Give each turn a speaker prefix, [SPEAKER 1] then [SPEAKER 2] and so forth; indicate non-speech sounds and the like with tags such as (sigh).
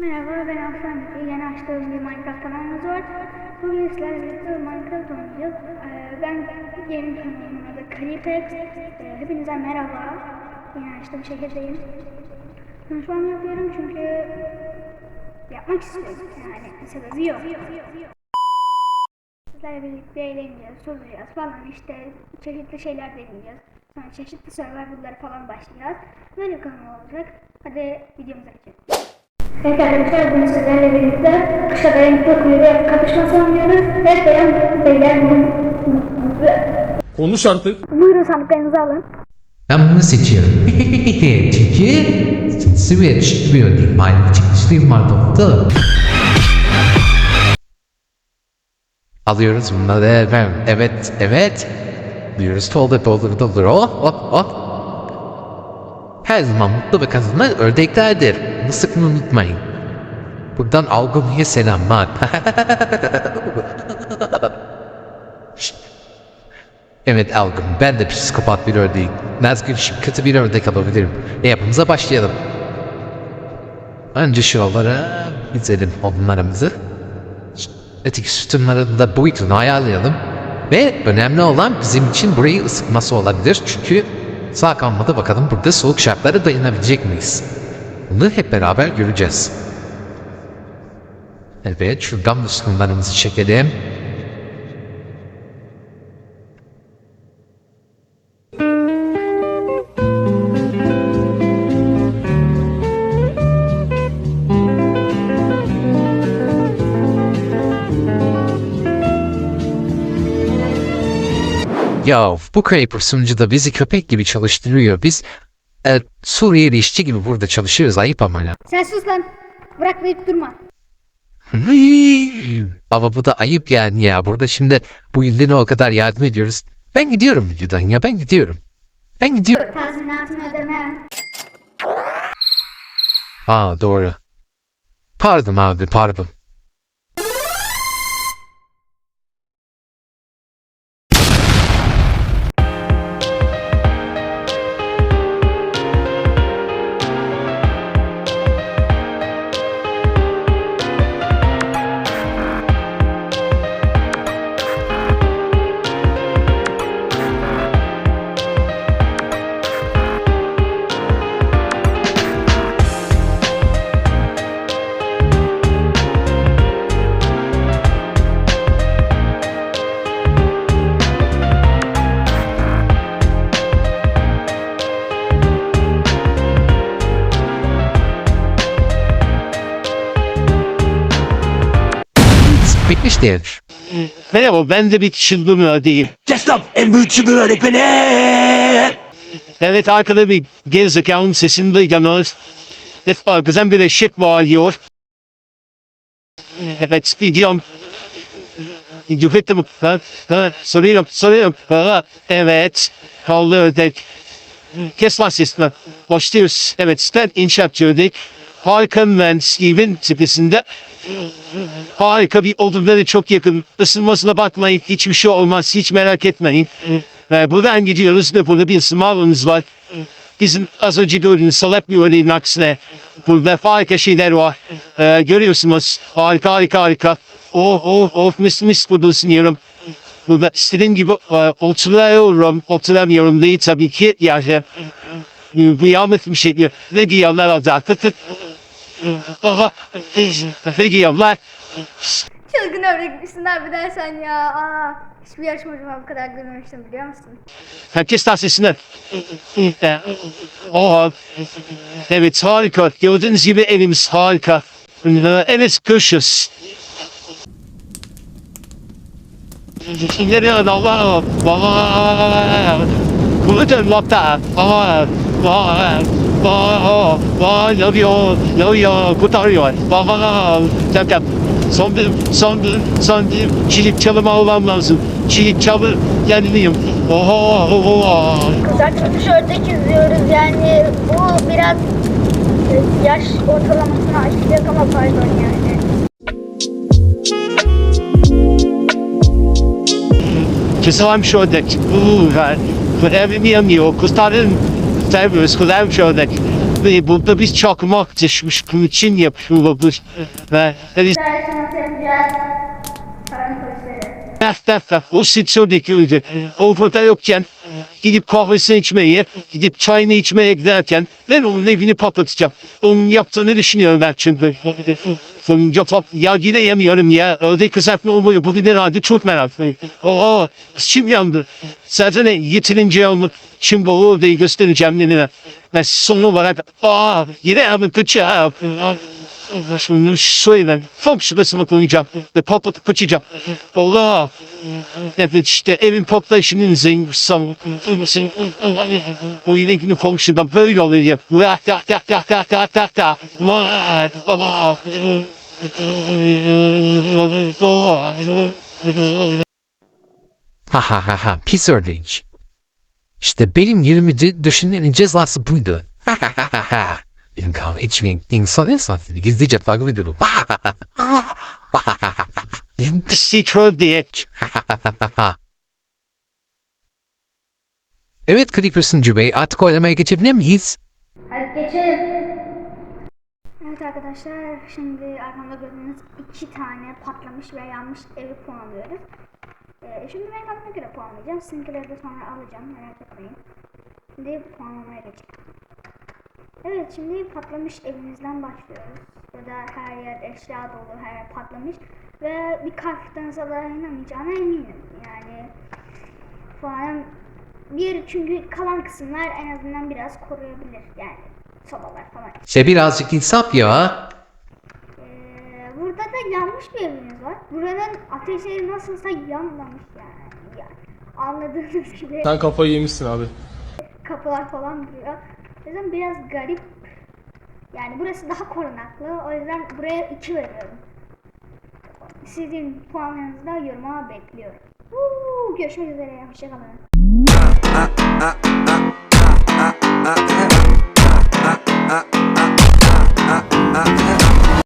[SPEAKER 1] Merhaba ben Aslan Bey. Yeni açtığım bir Minecraft kanalımız var. Bugün sizlerle birlikte Minecraft oynayacağız. Ee, ben yeni kanalımın adı Kalipex. Ee, hepinize merhaba. Yeni açtığım şehirdeyim. Konuşmamı yapıyorum çünkü yapmak istiyorum. Yani bir sebebi yok. Sizlerle birlikte eğleneceğiz, soracağız falan işte çeşitli şeyler deneyeceğiz. Sonra çeşitli survival'lara falan başlayacağız. Böyle bir kanal olacak. Hadi videomuza geçelim. Evet arkadaşlar bugün sizlerle birlikte kışa dayanıklı kuyruğa kapışması oynuyoruz. Evet beyan beyler bugün
[SPEAKER 2] Konuş artık.
[SPEAKER 1] buyurun sandıklarınızı alın.
[SPEAKER 3] Ben bunu seçiyorum. (laughs) Çünkü switch diyor değil. Aynı çıkmışlıyım var doktor. Alıyoruz bunları efendim. Evet, evet. Diyoruz doldur doldur doldur. Oh, oh, oh. Her zaman mutlu ve kazanlar ördeklerdir. Bunu sakın unutmayın. Buradan Algonya'ya selamlar. (laughs) Evet Algın, ben de psikopat bir ördeğim. Nazgül şimdi kötü bir ördek alabilirim. E yapımıza başlayalım. Önce şuralara dizelim odunlarımızı. Öteki sütunların da boyutunu ayarlayalım. Ve önemli olan bizim için burayı ısıtması olabilir. Çünkü sağ kalmadı bakalım burada soğuk şartlara dayanabilecek miyiz? Bunu hep beraber göreceğiz. Evet şuradan da sütunlarımızı çekelim. Ya bu Creeper sunucu da bizi köpek gibi çalıştırıyor. Biz e, Suriyeli işçi gibi burada çalışıyoruz. Ayıp ama ya.
[SPEAKER 1] Sen sus lan. Bırakmayıp durma.
[SPEAKER 3] Ama bu da ayıp yani ya. Burada şimdi bu ildine o kadar yardım ediyoruz. Ben gidiyorum videodan ya. Ben gidiyorum. Ben gidiyorum.
[SPEAKER 1] Tazminatını ödeme.
[SPEAKER 3] Aa doğru. Pardon abi pardon. Bitmiştir.
[SPEAKER 4] Merhaba ben de bir çılgın öğreteyim.
[SPEAKER 2] Destan en büyük çılgın öğretmeni.
[SPEAKER 4] Evet arkada bir gerizekalının sesini duyuyorsunuz. Evet arkadan bir eşek bağırıyor. Evet gidiyorum. Cüfettim. Soruyorum soruyorum. Evet. Kaldı ördek. Kes lan sesini. Başlıyoruz. Evet sen inşaatçı ördek. Harika mühendisliğimin tepesinde harika bir odunları çok yakın. Isınmasına bakmayın. Hiçbir şey olmaz. Hiç merak etmeyin. Ve buradan gidiyoruz ve burada bir ısınma var. Bizim az önce gördüğünüz salak bir örneğin aksine burada harika şeyler var. Ee, görüyorsunuz. Harika harika harika. Oh oh oh mis mis burada ısınıyorum. Burada istediğim gibi e, oturuyorum. Oturamıyorum değil tabii ki. Yani bir yanlış bir şey diyor. Ne diyorlar orada? Tıt Ne diyorlar?
[SPEAKER 1] Çılgın öğretmişsin harbiden sen ya. Aa, hiçbir yarışmacıma bu kadar gülmemiştim biliyor musun?
[SPEAKER 4] Herkes tahsisinden. Oh, evet harika. Gördüğünüz gibi evimiz harika. Evet görüşürüz. İleri Allah Allah Burada nokta Allah Allah Allah Allah yanıyor yanıyor kurtarıyor Allah Tamam Son bir son bir son bir çilik çalıma olmam lazım. Çilik çalı yeniliyim.
[SPEAKER 1] Ördek izliyoruz yani bu biraz e, yaş ortalamasını aşacak ama pardon yani.
[SPEAKER 4] Kızım şöyle. Uuu. Evimi yanıyor. Kurtarın. Seviyoruz. Kızım şöyle. Burada biz çakmak düşmüş için yapıyorlar. Ve. Def def def o sitodaki öyle. Ortada yokken gidip kahvesini içmeye, gidip çayını içmeye giderken ben onun evini patlatacağım. Onun yaptığını düşünüyorum ben çünkü. Sonunca pat ya yine yemiyorum ya. Öyle kızartma olmuyor. Bu bir herhalde çok meraklıyım. Oo, kim yandı? Zaten yeterince olmak şimdi bu odayı göstereceğim. Ve son olarak aa yine hemen kaçacağım. Şunu söyle. Tam şurasına koyacağım. Ve patlatıp kaçacağım. Allah. Evet işte evin patlayışının zengin O yine günü komşudan böyle oluyor. Vah ta ta ta ta ta ta ta. Vah Allah.
[SPEAKER 3] Ha ha ha ha pis ördek. İşte benim yerimi de düşünmenin cezası buydu. Ha ha ha ha ha. Kahve içmeyen insan insan gizlice takip ediyorum. Ha ha.
[SPEAKER 4] Sikro diye. (laughs)
[SPEAKER 3] Evet Creepers'ın Bey artık oylamaya geçebilir miyiz?
[SPEAKER 1] Hadi geçelim. Evet arkadaşlar şimdi arkamda gördüğünüz iki tane patlamış ve yanmış evi puanlıyoruz. Ee, şimdi ben kendime göre puanlayacağım. Sizinkileri de sonra alacağım merak etmeyin. Şimdi puanlamaya geçelim. Evet şimdi patlamış evimizden başlıyoruz. Burada her yer eşya dolu, her yer patlamış. Ve bir kalpten zarar inamayacağına eminim. Yani puanım bir çünkü kalan kısımlar en azından biraz koruyabilir. Yani sobalar falan.
[SPEAKER 3] İşte birazcık insaf ya.
[SPEAKER 1] Ee, burada da yanmış bir evimiz var. Buranın ateşleri nasılsa yanmamış yani. yani anladığınız gibi
[SPEAKER 2] Sen kafayı yemişsin abi.
[SPEAKER 1] kapılar falan duruyor. O yüzden biraz garip. Yani burası daha korunaklı. O yüzden buraya 2 veriyorum. Sizin puanlarınızı da yoruma bekliyorum. Uuu, görüşmek üzere. Hoşçakalın.